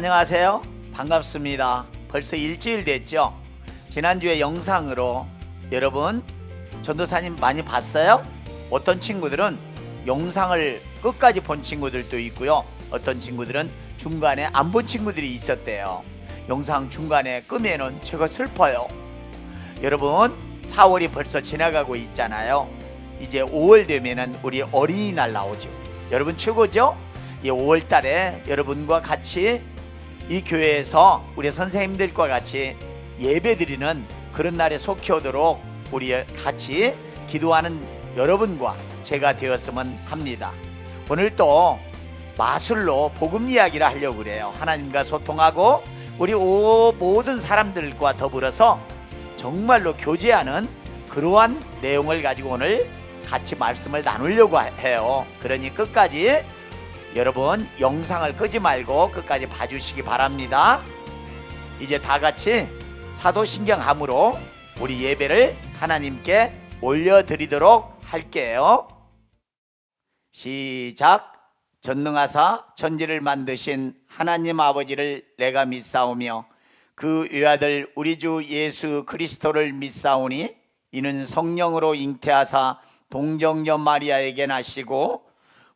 안녕하세요. 반갑습니다. 벌써 일주일 됐죠? 지난주에 영상으로 여러분 전도사님 많이 봤어요? 어떤 친구들은 영상을 끝까지 본 친구들도 있고요. 어떤 친구들은 중간에 안 본 친구들이 있었대요. 영상 중간에 끄면은 제가 슬퍼요. 여러분 4월이 벌써 지나가고 있잖아요. 이제 5월 되면은 우리 어린이날 나오죠. 여러분 최고죠? 이 5월 달에 여러분과 같이 이 교회에서 우리 선생님들과 같이 예배 드리는 그런 날에 속히 오도록 우리 같이 기도하는 여러분과 제가 되었으면 합니다. 오늘 또 마술로 복음 이야기를 하려고 그래요. 하나님과 소통하고 우리 오- 모든 사람들과 더불어서 정말로 교제하는 그러한 내용을 가지고 오늘 같이 말씀을 나누려고 해요. 그러니 끝까지 여러분 영상을 끄지 말고 끝까지 봐주시기 바랍니다. 이제 다 같이 사도신경함으로 우리 예배를 하나님께 올려드리도록 할게요. 시작. 전능하사 천지를 만드신 하나님 아버지를 내가 믿사오며 그 외아들 우리 주 예수 그리스도를 믿사오니 이는 성령으로 잉태하사 동정녀 마리아에게 나시고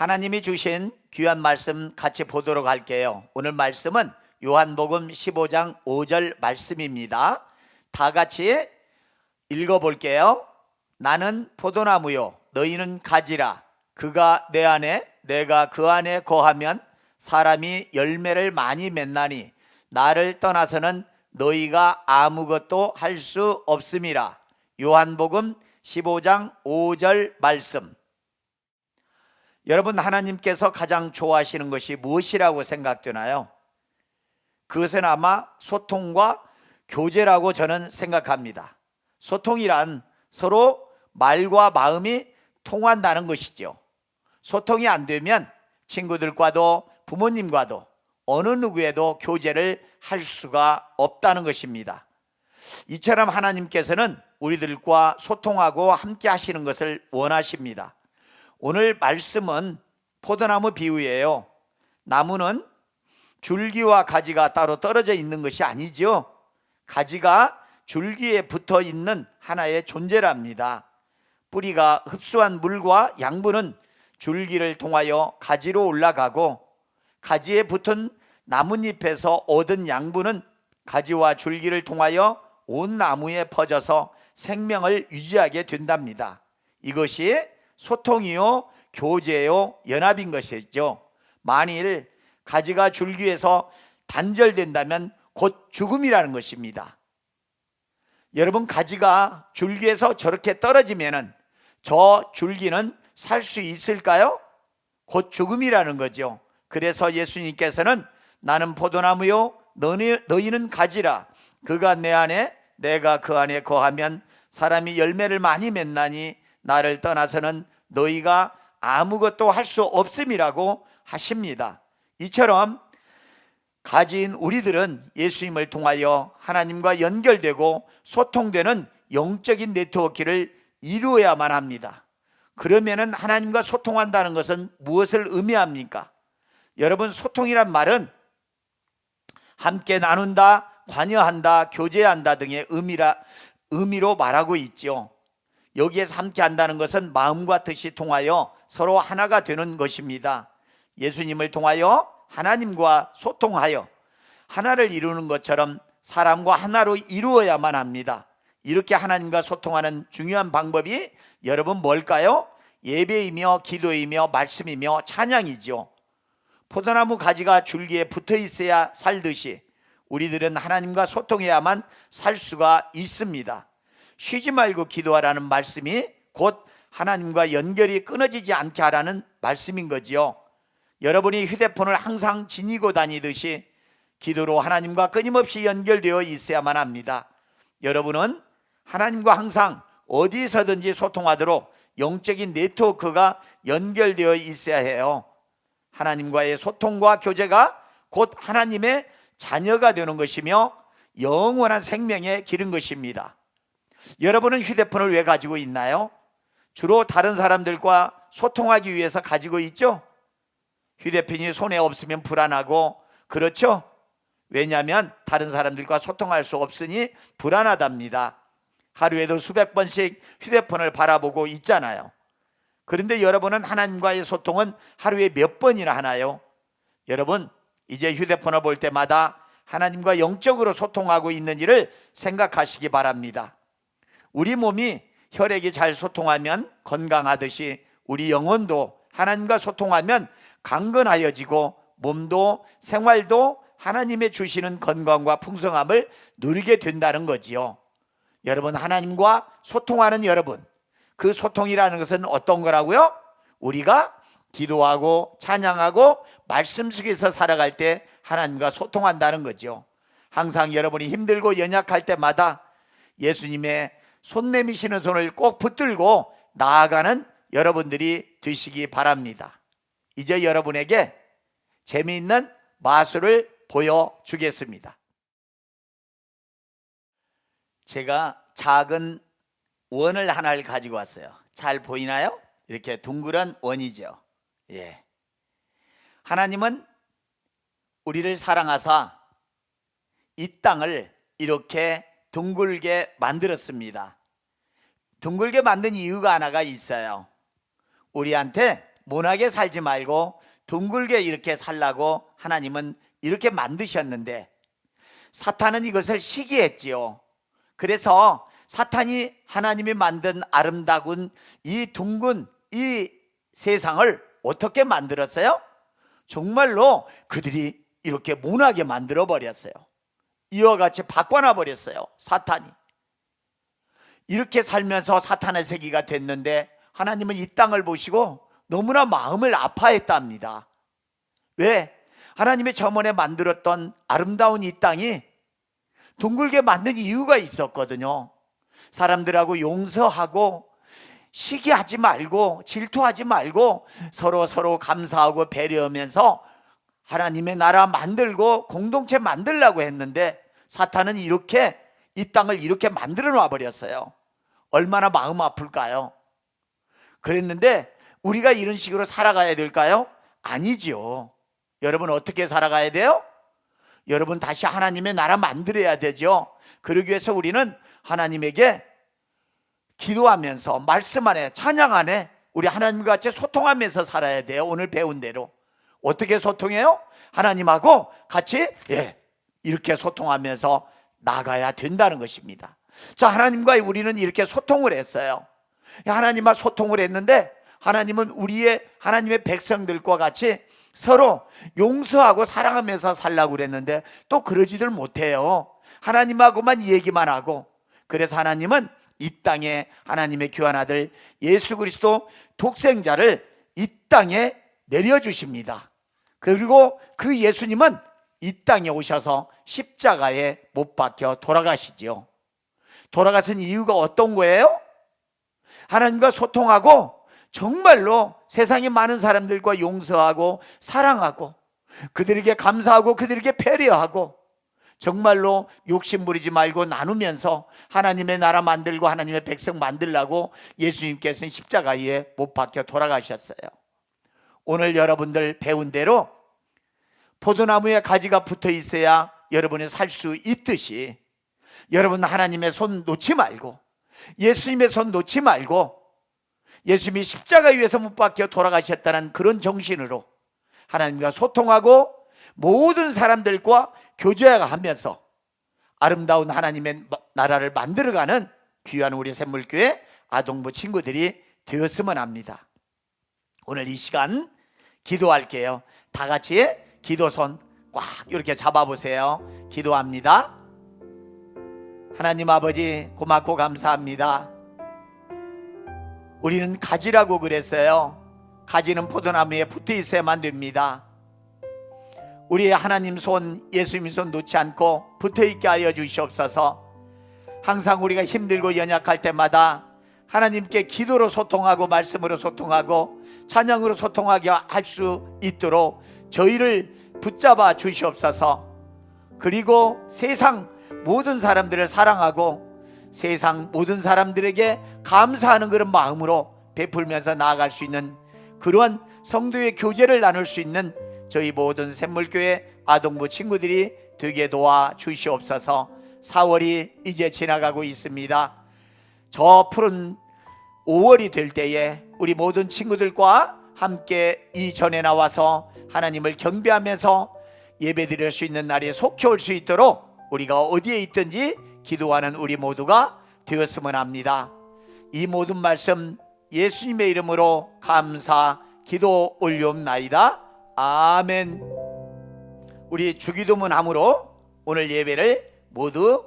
하나님이 주신 귀한 말씀 같이 보도록 할게요. 오늘 말씀은 요한복음 15장 5절 말씀입니다. 다 같이 읽어 볼게요. 나는 포도나무요 너희는 가지라 그가 내 안에 내가 그 안에 거하면 사람이 열매를 많이 맺나니 나를 떠나서는 너희가 아무것도 할 수 없음이라. 요한복음 15장 5절 말씀. 여러분 하나님께서 가장 좋아하시는 것이 무엇이라고 생각되나요? 그것은 아마 소통과 교제라고 저는 생각합니다. 소통이란 서로 말과 마음이 통한다는 것이죠. 소통이 안 되면 친구들과도 부모님과도 어느 누구에도 교제를 할 수가 없다는 것입니다. 이처럼 하나님께서는 우리들과 소통하고 함께 하시는 것을 원하십니다. 오늘 말씀은 포도나무 비유예요. 나무는 줄기와 가지가 따로 떨어져 있는 것이 아니죠. 가지가 줄기에 붙어 있는 하나의 존재랍니다. 뿌리가 흡수한 물과 양분은 줄기를 통하여 가지로 올라가고 가지에 붙은 나뭇잎에서 얻은 양분은 가지와 줄기를 통하여 온 나무에 퍼져서 생명을 유지하게 된답니다. 이것이 소통이요, 교제요, 연합인 것이죠. 만일 가지가 줄기에서 단절된다면 곧 죽음이라는 것입니다. 여러분 가지가 줄기에서 저렇게 떨어지면은 저 줄기는 살 수 있을까요? 곧 죽음이라는 거죠. 그래서 예수님께서는 나는 포도나무요 너희, 너희는 가지라 그가 내 안에 내가 그 안에 거하면 사람이 열매를 많이 맺나니 나를 떠나서는 너희가 아무것도 할 수 없음이라고 하십니다. 이처럼 가진 우리들은 예수님을 통하여 하나님과 연결되고 소통되는 영적인 네트워크를 이루어야만 합니다. 그러면은 하나님과 소통한다는 것은 무엇을 의미합니까? 여러분 소통이란 말은 함께 나눈다, 관여한다, 교제한다 등의 의미라 의미로 말하고 있죠. 여기에서 함께 한다는 것은 마음과 뜻이 통하여 서로 하나가 되는 것입니다. 예수님을 통하여 하나님과 소통하여 하나를 이루는 것처럼 사람과 하나로 이루어야만 합니다. 이렇게 하나님과 소통하는 중요한 방법이 여러분 뭘까요? 예배이며 기도이며 말씀이며 찬양이죠. 포도나무 가지가 줄기에 붙어 있어야 살듯이 우리들은 하나님과 소통해야만 살 수가 있습니다. 쉬지 말고 기도하라는 말씀이 곧 하나님과 연결이 끊어지지 않게 하라는 말씀인 거지요. 여러분이 휴대폰을 항상 지니고 다니듯이 기도로 하나님과 끊임없이 연결되어 있어야만 합니다. 여러분은 하나님과 항상 어디서든지 소통하도록 영적인 네트워크가 연결되어 있어야 해요. 하나님과의 소통과 교제가 곧 하나님의 자녀가 되는 것이며 영원한 생명에 기른 것입니다. 여러분은 휴대폰을 왜 가지고 있나요? 주로 다른 사람들과 소통하기 위해서 가지고 있죠? 휴대폰이 손에 없으면 불안하고 그렇죠? 왜냐하면 다른 사람들과 소통할 수 없으니 불안하답니다. 하루에도 수백 번씩 휴대폰을 바라보고 있잖아요. 그런데 여러분은 하나님과의 소통은 하루에 몇 번이나 하나요? 여러분, 이제 휴대폰을 볼 때마다 하나님과 영적으로 소통하고 있는 일을 생각하시기 바랍니다. 우리 몸이 혈액이 잘 소통하면 건강하듯이 우리 영혼도 하나님과 소통하면 강건하여지고 몸도 생활도 하나님의 주시는 건강과 풍성함을 누리게 된다는 거지요. 여러분 하나님과 소통하는 여러분 그 소통이라는 것은 어떤 거라고요? 우리가 기도하고 찬양하고 말씀 속에서 살아갈 때 하나님과 소통한다는 거죠. 항상 여러분이 힘들고 연약할 때마다 예수님의 손 내미시는 손을 꼭 붙들고 나아가는 여러분들이 되시기 바랍니다. 이제 여러분에게 재미있는 마술을 보여주겠습니다. 제가 작은 원을 하나를 가지고 왔어요. 잘 보이나요? 이렇게 둥그런 원이죠. 예. 하나님은 우리를 사랑하사 이 땅을 이렇게 둥글게 만들었습니다. 둥글게 만든 이유가 하나가 있어요. 우리한테 모나게 살지 말고 둥글게 이렇게 살라고 하나님은 이렇게 만드셨는데 사탄은 이것을 시기했지요. 그래서 사탄이 하나님이 만든 아름다운 이 둥근 이 세상을 어떻게 만들었어요? 정말로 그들이 이렇게 모나게 만들어 버렸어요. 이와 같이 바꿔놔 버렸어요. 사탄이. 이렇게 살면서 사탄의 세기가 됐는데 하나님은 이 땅을 보시고 너무나 마음을 아파했답니다. 왜? 하나님의 저번에 만들었던 아름다운 이 땅이 둥글게 만든 이유가 있었거든요. 사람들하고 용서하고 시기하지 말고 질투하지 말고 서로 서로 감사하고 배려하면서 하나님의 나라 만들고 공동체 만들라고 했는데 사탄은 이렇게 이 땅을 이렇게 만들어 놔 버렸어요. 얼마나 마음 아플까요? 그랬는데 우리가 이런 식으로 살아가야 될까요? 아니지요. 여러분 어떻게 살아가야 돼요? 여러분 다시 하나님의 나라 만들어야 되죠. 그러기 위해서 우리는 하나님에게 기도하면서 말씀 안에 찬양 안에 우리 하나님과 같이 소통하면서 살아야 돼요. 오늘 배운 대로. 어떻게 소통해요? 하나님하고 같이 예, 이렇게 소통하면서 나가야 된다는 것입니다. 자, 하나님과 우리는 이렇게 소통을 했어요. 하나님과 소통을 했는데 하나님은 우리의 하나님의 백성들과 같이 서로 용서하고 사랑하면서 살라고 그랬는데 또 그러지들 못해요. 하나님하고만 얘기만 하고 그래서 하나님은 이 땅에 하나님의 귀한 아들 예수 그리스도 독생자를 이 땅에 내려주십니다. 그리고 그 예수님은 이 땅에 오셔서 십자가에 못 박혀 돌아가시지요. 돌아가신 이유가 어떤 거예요? 하나님과 소통하고 정말로 세상에 많은 사람들과 용서하고 사랑하고 그들에게 감사하고 그들에게 배려하고 정말로 욕심 부리지 말고 나누면서 하나님의 나라 만들고 하나님의 백성 만들라고 예수님께서는 십자가에 못 박혀 돌아가셨어요. 오늘 여러분들 배운 대로 포도나무에 가지가 붙어 있어야 여러분이 살 수 있듯이 여러분 하나님의 손 놓지 말고 예수님의 손 놓지 말고 예수님이 십자가 위에서 못 박혀 돌아가셨다는 그런 정신으로 하나님과 소통하고 모든 사람들과 교제하면서 아름다운 하나님의 나라를 만들어가는 귀한 우리 샘물교회 아동부 친구들이 되었으면 합니다. 오늘 이 시간 기도할게요. 다 같이 기도손 꽉 이렇게 잡아보세요. 기도합니다. 하나님 아버지 고맙고 감사합니다. 우리는 가지라고 그랬어요. 가지는 포도나무에 붙어 있어야만 됩니다. 우리의 하나님 손, 예수님 손 놓지 않고 붙어 있게 하여 주시옵소서. 항상 우리가 힘들고 연약할 때마다 하나님께 기도로 소통하고 말씀으로 소통하고 찬양으로 소통하게 할 수 있도록 저희를 붙잡아 주시옵소서. 그리고 세상 모든 사람들을 사랑하고 세상 모든 사람들에게 감사하는 그런 마음으로 베풀면서 나아갈 수 있는 그러한 성도의 교제를 나눌 수 있는 저희 모든 샘물교회 아동부 친구들이 되게 도와 주시옵소서 4월이 이제 지나가고 있습니다. 저 푸른 5월이 될 때에 우리 모든 친구들과 함께 이 전에 나와서 하나님을 경배하면서 예배드릴 수 있는 날이 속히 올 수 있도록 우리가 어디에 있든지 기도하는 우리 모두가 되었으면 합니다. 이 모든 말씀 예수님의 이름으로 감사 기도 올려옵나이다. 아멘. 우리 주기도문 함으로 오늘 예배를 모두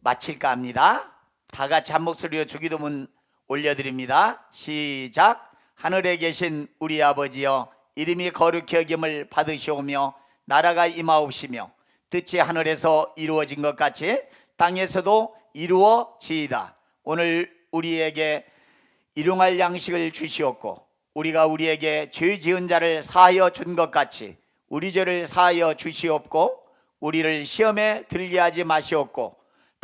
마칠까 합니다. 다 같이 한 목소리로 주기도문 올려드립니다. 시작. 하늘에 계신 우리 아버지여 이름이 거룩히 여김을 받으시오며 나라가 임하옵시며 뜻이 하늘에서 이루어진 것 같이 땅에서도 이루어지이다. 오늘 우리에게 일용할 양식을 주시옵고 우리가 우리에게 죄 지은 자를 사하여 준 것 같이 우리 죄를 사하여 주시옵고 우리를 시험에 들게 하지 마시옵고